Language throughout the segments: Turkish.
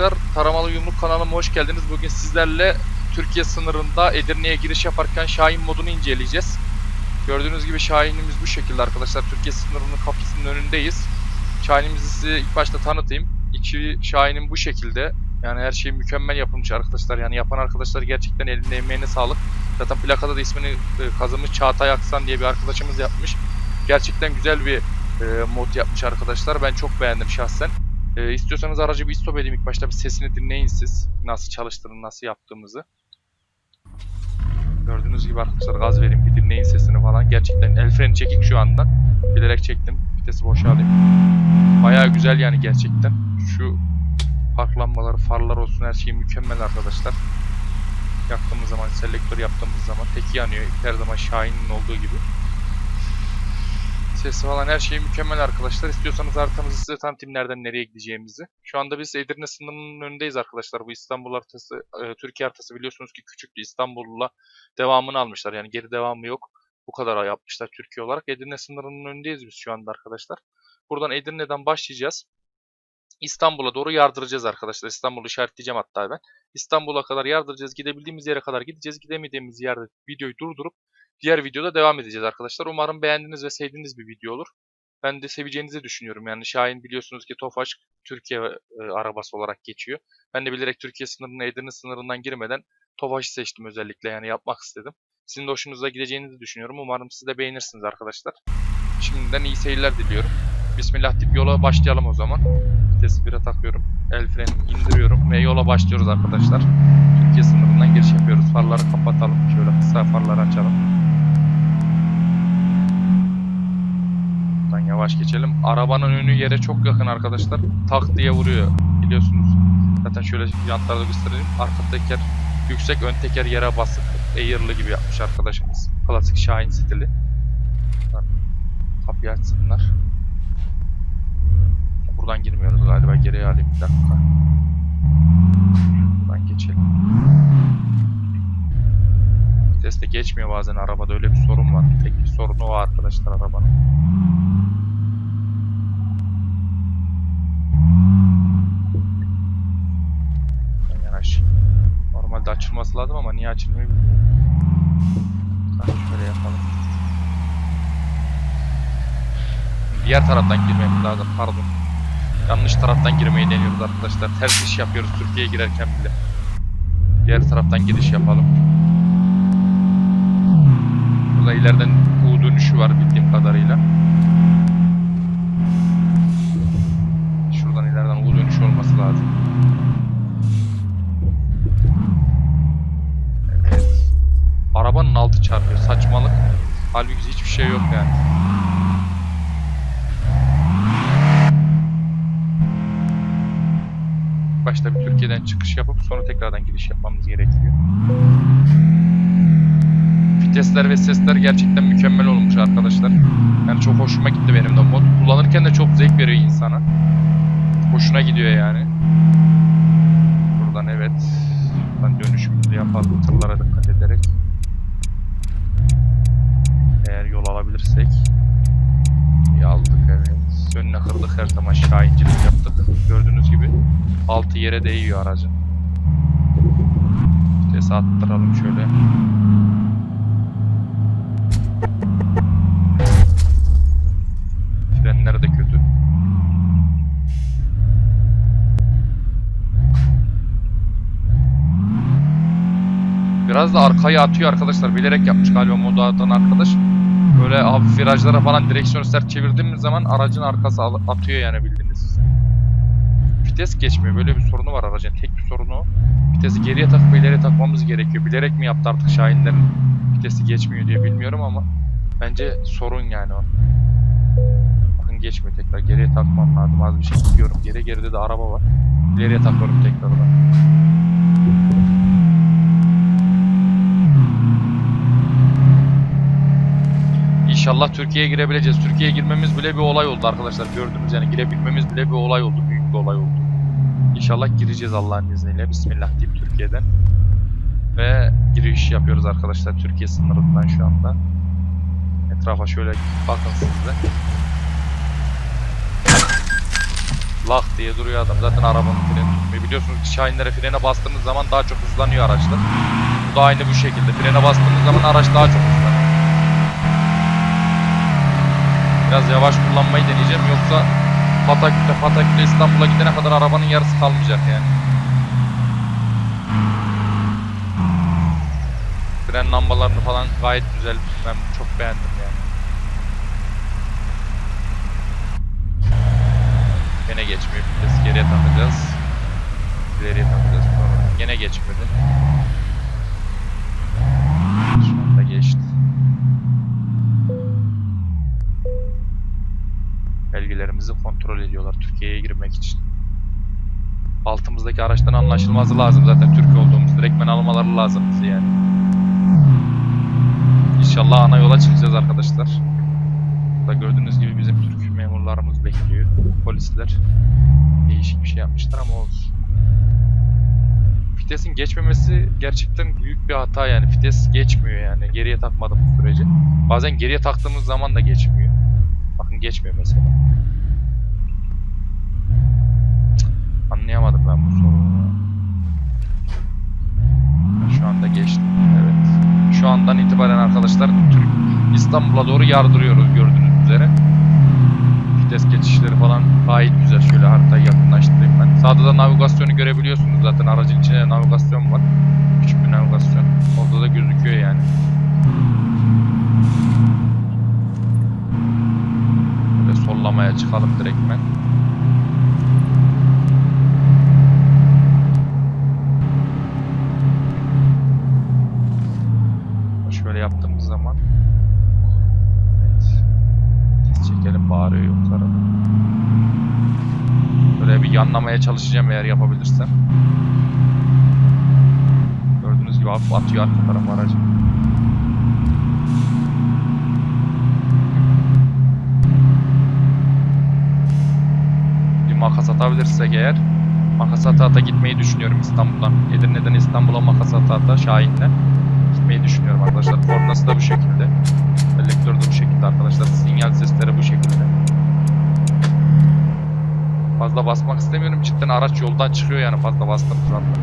arkadaşlar. Taramalı Yumruk kanalıma hoş geldiniz. Bugün sizlerle Türkiye sınırında Edirne'ye giriş yaparken Şahin modunu inceleyeceğiz. Gördüğünüz gibi Şahin'imiz bu şekilde arkadaşlar. Türkiye sınırının kapısının önündeyiz. Şahin'imizi size ilk başta tanıtayım. İçi Şahin'in bu şekilde. Yani her şey mükemmel yapılmış arkadaşlar. Yani yapan arkadaşlar gerçekten elinde emeğine sağlık. Zaten plakada da ismini e, kazımış Çağatay Aksan diye bir arkadaşımız yapmış. Gerçekten güzel bir e, mod yapmış arkadaşlar. Ben çok beğendim şahsen. E, istiyorsanız aracı bir istop edeyim ilk başta bir sesini dinleyin siz. Nasıl çalıştığını, nasıl yaptığımızı. Gördüğünüz gibi arkadaşlar gaz vereyim bir dinleyin sesini falan. Gerçekten el freni çekik şu anda. Bilerek çektim. Vitesi boşa alayım. Bayağı güzel yani gerçekten. Şu park lambaları, farlar olsun her şey mükemmel arkadaşlar. Yaktığımız zaman, selektör yaptığımız zaman tek yanıyor. Her zaman Şahin'in olduğu gibi. Sesi falan her şey mükemmel arkadaşlar. İstiyorsanız haritamızı size tanıtayım nereden nereye gideceğimizi. Şu anda biz Edirne sınırının önündeyiz arkadaşlar. Bu İstanbul haritası, e, Türkiye haritası biliyorsunuz ki küçüktü. İstanbul'la devamını almışlar. Yani geri devamı yok. Bu kadar yapmışlar Türkiye olarak. Edirne sınırının önündeyiz biz şu anda arkadaşlar. Buradan Edirne'den başlayacağız. İstanbul'a doğru yardıracağız arkadaşlar. İstanbul'u işaretleyeceğim hatta ben. İstanbul'a kadar yardıracağız. Gidebildiğimiz yere kadar gideceğiz. Gidemediğimiz yerde videoyu durdurup diğer videoda devam edeceğiz arkadaşlar. Umarım beğendiğiniz ve sevdiğiniz bir video olur. Ben de seveceğinizi düşünüyorum. Yani Şahin biliyorsunuz ki Tofaş Türkiye e, arabası olarak geçiyor. Ben de bilerek Türkiye sınırına, Edirne sınırından girmeden Tofaş'ı seçtim özellikle. Yani yapmak istedim. Sizin de hoşunuza gideceğinizi düşünüyorum. Umarım siz de beğenirsiniz arkadaşlar. Şimdiden iyi seyirler diliyorum. Bismillah deyip yola başlayalım o zaman. Vitesi 1'e takıyorum. El frenini indiriyorum ve yola başlıyoruz arkadaşlar. Türkiye sınırından giriş yapıyoruz. Farları kapatalım. Şöyle kısa farları açalım. Yavaş geçelim. Arabanın önü yere çok yakın arkadaşlar. Tak diye vuruyor. Biliyorsunuz. Zaten şöyle jantlarda göstereyim. Arka teker yüksek, ön teker yere basık. Air'lı gibi yapmış arkadaşımız. Klasik Şahin stili. Kapıyı açsınlar. Buradan girmiyoruz galiba. Geriye alayım bir dakika. Buradan geçelim. Viteste geçmiyor bazen arabada öyle bir sorun var. Tek bir sorunu o arkadaşlar arabanın. En yanaş. Normalde açılması lazım ama niye açılmıyor bilmiyorum. Şöyle yapalım. Diğer taraftan girmemiz lazım pardon. Yanlış taraftan girmeyi deniyoruz arkadaşlar. Ters iş yapıyoruz Türkiye'ye girerken bile. Diğer taraftan giriş yapalım. Burada ileriden U dönüşü var bildiğim kadarıyla. Şuradan ileriden U dönüşü olması lazım. Çarpıyor. Saçmalık. Halbuki hiçbir şey yok yani. başta bir Türkiye'den çıkış yapıp sonra tekrardan giriş yapmamız gerekiyor. Vitesler ve sesler gerçekten mükemmel olmuş arkadaşlar. Yani çok hoşuma gitti benim de mod. Kullanırken de çok zevk veriyor insana. Hoşuna gidiyor yani. Buradan evet. Buradan dönüşümüzü yapalım tırlara dikkat ederek. Eğer yol alabilirsek. İyi aldık evet. Önüne kırdık her zaman şahincilik yaptık. Gördüğünüz gibi altı yere değiyor aracın. Vites attıralım şöyle. Frenler de kötü. Biraz da arkaya atıyor arkadaşlar. Bilerek yapmış galiba modu atan arkadaş. Böyle hafif virajlara falan direksiyonu sert çevirdiğimiz zaman aracın arkası atıyor yani bildiğiniz. Vites geçmiyor. Böyle bir sorunu var aracın. Tek bir sorunu o. Vitesi geriye takıp ileriye takmamız gerekiyor. Bilerek mi yaptı artık Şahinlerin vitesi geçmiyor diye bilmiyorum ama bence sorun yani o. Bakın geçmiyor tekrar. Geriye takmam lazım. Az bir şey gidiyorum. Geri geride de araba var. İleriye takıyorum tekrardan. İnşallah Türkiye'ye girebileceğiz. Türkiye'ye girmemiz bile bir olay oldu arkadaşlar. Gördünüz yani girebilmemiz bile bir olay oldu. Büyük bir olay oldu. İnşallah gireceğiz Allah'ın izniyle. Bismillah deyip Türkiye'den. Ve giriş yapıyoruz arkadaşlar Türkiye sınırından şu anda. Etrafa şöyle bakın siz de. Lak diye duruyor adam. Zaten arabanın freni tutmuyor. Biliyorsunuz ki Şahinlere frene bastığınız zaman daha çok hızlanıyor araçlar. Bu da aynı bu şekilde. Frene bastığınız zaman araç daha çok hızlanıyor. Biraz yavaş kullanmayı deneyeceğim yoksa Pataküte Pataküte İstanbul'a gidene kadar arabanın yarısı kalmayacak yani. Fren lambalarını falan gayet güzel. Ben çok beğendim yani. Gene geçmiyor vites. Geriye takacağız. İleriye takacağız. Gene geçmedi. Belgelerimizi kontrol ediyorlar Türkiye'ye girmek için. Altımızdaki araçtan anlaşılması lazım zaten Türk olduğumuz. Direktmen almaları lazım bizi yani. İnşallah ana yola çıkacağız arkadaşlar. Burada gördüğünüz gibi bizim Türk memurlarımız bekliyor. Polisler. Değişik bir şey yapmışlar ama olsun. Vitesin geçmemesi gerçekten büyük bir hata yani. Vites geçmiyor yani. Geriye takmadım bu sürece. Bazen geriye taktığımız zaman da geçmiyor. Geçmiyor mesela. Anlayamadım ben bu sorunu. Şu anda geçti. Evet. Şu andan itibaren arkadaşlar Türk İstanbul'a doğru yardırıyoruz gördüğünüz üzere. Vites geçişleri falan gayet güzel. Şöyle haritayı yakınlaştırayım ben. Sağda da navigasyonu görebiliyorsunuz zaten. Aracın içinde navigasyon var. Küçük bir navigasyon. Orada da gözüküyor yani. Böyle sollamaya çıkalım direktmen. Şöyle yaptığımız zaman Evet. Çekelim bağırıyor yok arada. Böyle bir yanlamaya çalışacağım eğer yapabilirsem. Gördüğünüz gibi hafif atıyor arka tarafa aracı. Makas atabilirsek eğer makas ata gitmeyi düşünüyorum İstanbul'dan. Edirne'den İstanbul'a makas ata Şahin'le gitmeyi düşünüyorum arkadaşlar. Kornası da bu şekilde. Selektör de bu şekilde arkadaşlar. Sinyal sesleri bu şekilde. Fazla basmak istemiyorum. Cidden araç yoldan çıkıyor yani fazla bastığımız anda.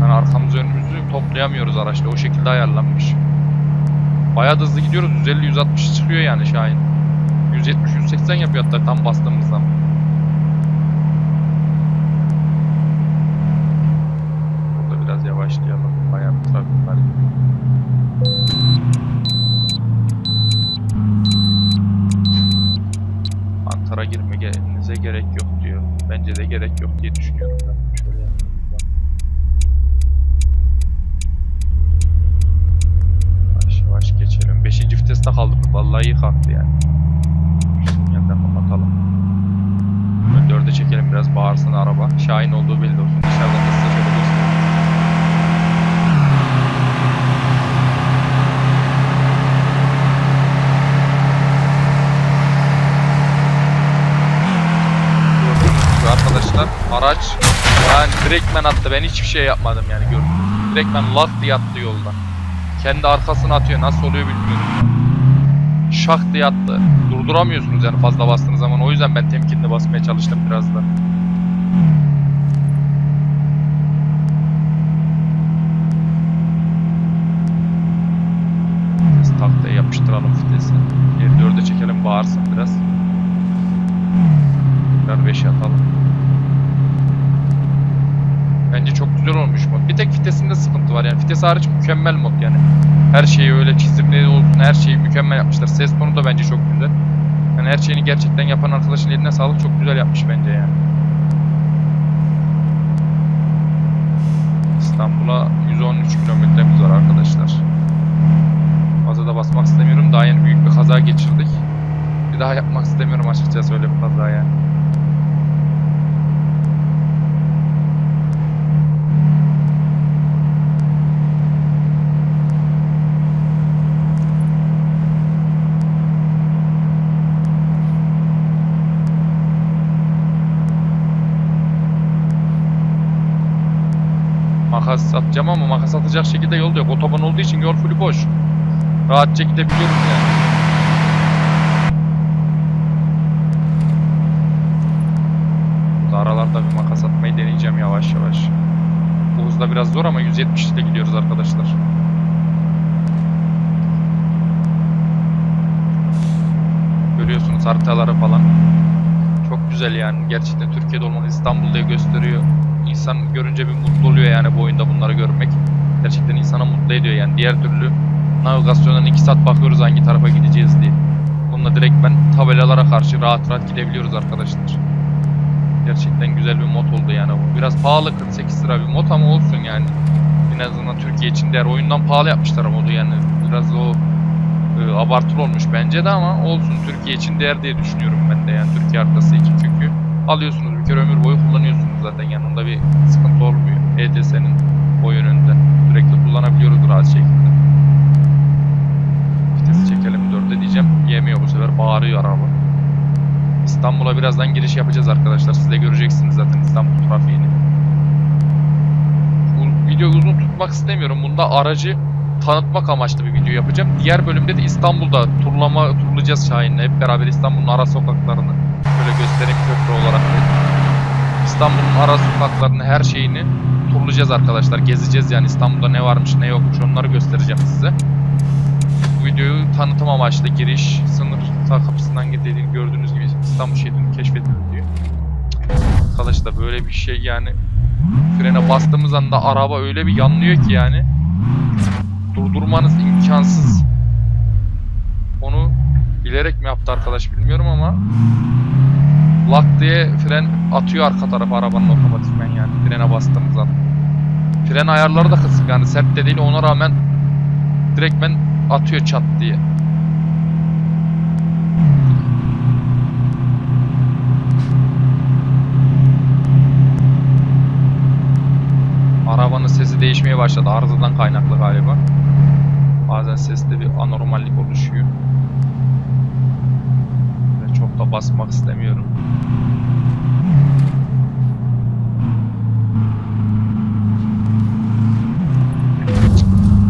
Yani arkamızı önümüzü toplayamıyoruz araçla. O şekilde ayarlanmış. Bayağı hızlı gidiyoruz. 150-160 çıkıyor yani Şahin. 170-180 yapıyor hatta tam bastığımız zaman. Burada biraz yavaşlayalım. Bayağı bir trafik var. Ankara girmenize gerek yok diyor. Bence de gerek yok diye düşünüyorum ben. Şöyle yapayım ben. Yavaş yavaş geçelim. Beşinci viteste kaldık. Vallahi iyi kalktı yani. Sinyalden kapatalım. Böyle dörde çekelim biraz bağırsın araba. Şahin olduğu belli olsun. Dışarıdan da size arkadaşlar araç yani direktmen attı. Ben hiçbir şey yapmadım yani gördünüz. Direktmen lak diye attı yoldan. Kendi arkasına atıyor. Nasıl oluyor bilmiyorum. Şak diye attı. Durduramıyorsunuz yani fazla bastığınız zaman. O yüzden ben temkinli basmaya çalıştım biraz da. Tahtaya yapıştıralım fitesi. Geri dörde çekelim bağırsın biraz. Tekrar 5'e atalım. Bence çok güzel olmuş mod. Bir tek fitesinde sıkıntı var yani. Fites hariç mükemmel mod yani. Her şeyi öyle çizimleri olsun her şeyi mükemmel yapmışlar. Ses tonu da bence çok güzel. Yani her şeyini gerçekten yapan arkadaşın eline sağlık çok güzel yapmış bence yani. İstanbul'a 113 kilometremiz var arkadaşlar. Fazla da basmak istemiyorum. Daha yeni büyük bir kaza geçirdik. Bir daha yapmak istemiyorum açıkçası öyle bir kaza yani. Makas atacağım ama makas atacak şekilde yol yok. Otoban olduğu için yol full boş. Rahatça gidebiliyorum yani. Aralarda bir makas atmayı deneyeceğim biraz zor ama 170 ile gidiyoruz arkadaşlar. Görüyorsunuz haritaları falan. Çok güzel yani. Gerçekten Türkiye'de olmanı İstanbul'da gösteriyor. İnsan görünce bir mutlu oluyor yani bu oyunda bunları görmek. Gerçekten insana mutlu ediyor yani. Diğer türlü navigasyondan 2 saat bakıyoruz hangi tarafa gideceğiz diye. Bununla direkt ben tabelalara karşı rahat rahat gidebiliyoruz arkadaşlar. Gerçekten güzel bir mod oldu yani bu. Biraz pahalı 48 lira bir mod ama olsun yani. En azından Türkiye için değer. Oyundan pahalı yapmışlar modu yani. Biraz o e, abartılı olmuş bence de ama olsun Türkiye için değer diye düşünüyorum ben de yani Türkiye haritası için çünkü alıyorsunuz bir kere ömür boyu kullanıyorsunuz zaten yanında bir sıkıntı olmuyor. ETS'nin o yönünde sürekli kullanabiliyoruz rahat şekilde. Vitesi çekelim 4'e diyeceğim. Yemiyor bu sefer bağırıyor araba. İstanbul'a birazdan giriş yapacağız arkadaşlar. Siz de göreceksiniz zaten İstanbul trafiğini. Bu videoyu uzun tutmak istemiyorum. Bunda aracı tanıtmak amaçlı bir video yapacağım. Diğer bölümde de İstanbul'da turlama turlayacağız Şahin'le. Hep beraber İstanbul'un ara sokaklarını böyle göstereyim olarak. İstanbul'un ara sokaklarını, her şeyini turlayacağız arkadaşlar. Gezeceğiz yani İstanbul'da ne varmış ne yokmuş onları göstereceğim size. Bu videoyu tanıtım amaçlı giriş, sınır kapısından dediğim gördüğünüz gibi İstanbul şehrini keşfedildi diyor. Arkadaşlar böyle bir şey yani frene bastığımız anda araba öyle bir yanlıyor ki yani durdurmanız imkansız. Onu bilerek mi yaptı arkadaş bilmiyorum ama lak diye fren atıyor arka tarafa arabanın otomatikmen yani frene bastığımız an. Fren ayarları da kısık yani sert de değil ona rağmen direktmen atıyor çat diye. Arabanın sesi değişmeye başladı. Arızadan kaynaklı galiba. Bazen seste bir anormallik oluşuyor. Da basmak istemiyorum.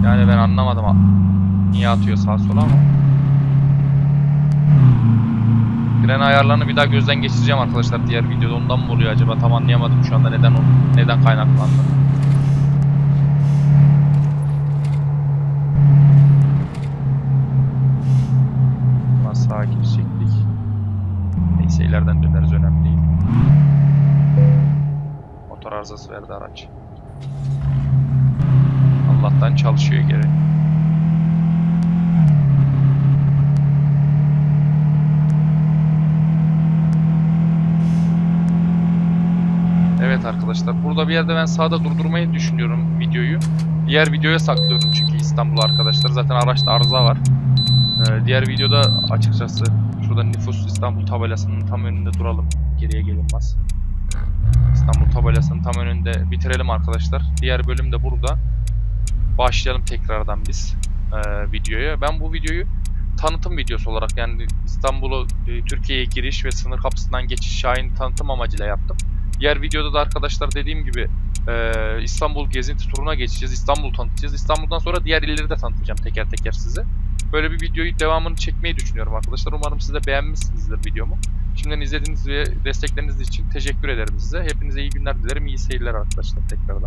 Yani ben anlamadım. Niye atıyor sağa sola ama. Fren ayarlarını bir daha gözden geçireceğim arkadaşlar diğer videoda. Ondan mı oluyor acaba? Tam anlayamadım şu anda neden neden kaynaklandı. Sağa girecektik. Neyse ileriden döneriz önemli değil. Motor arızası verdi araç. Allah'tan çalışıyor geri. Evet arkadaşlar burada bir yerde ben sağda durdurmayı düşünüyorum videoyu. Diğer videoya saklıyorum çünkü İstanbul arkadaşlar. Zaten araçta arıza var. Ee, diğer videoda açıkçası şurada nüfus İstanbul tabelasının tam önünde duralım. Geriye gelinmez. İstanbul tabelasının tam önünde bitirelim arkadaşlar. Diğer bölüm de burada. Başlayalım tekrardan biz e, videoya. Ben bu videoyu tanıtım videosu olarak yani İstanbul'u e, Türkiye'ye giriş ve sınır kapısından geçiş Şahin tanıtım amacıyla yaptım. Diğer videoda da arkadaşlar dediğim gibi e, İstanbul gezinti turuna geçeceğiz. İstanbul tanıtacağız. İstanbul'dan sonra diğer illeri de tanıtacağım teker teker size. Böyle bir videoyu devamını çekmeyi düşünüyorum arkadaşlar. Umarım siz de beğenmişsinizdir videomu. Şimdiden izlediğiniz ve destekleriniz için teşekkür ederim size. Hepinize iyi günler dilerim. İyi seyirler arkadaşlar tekrardan.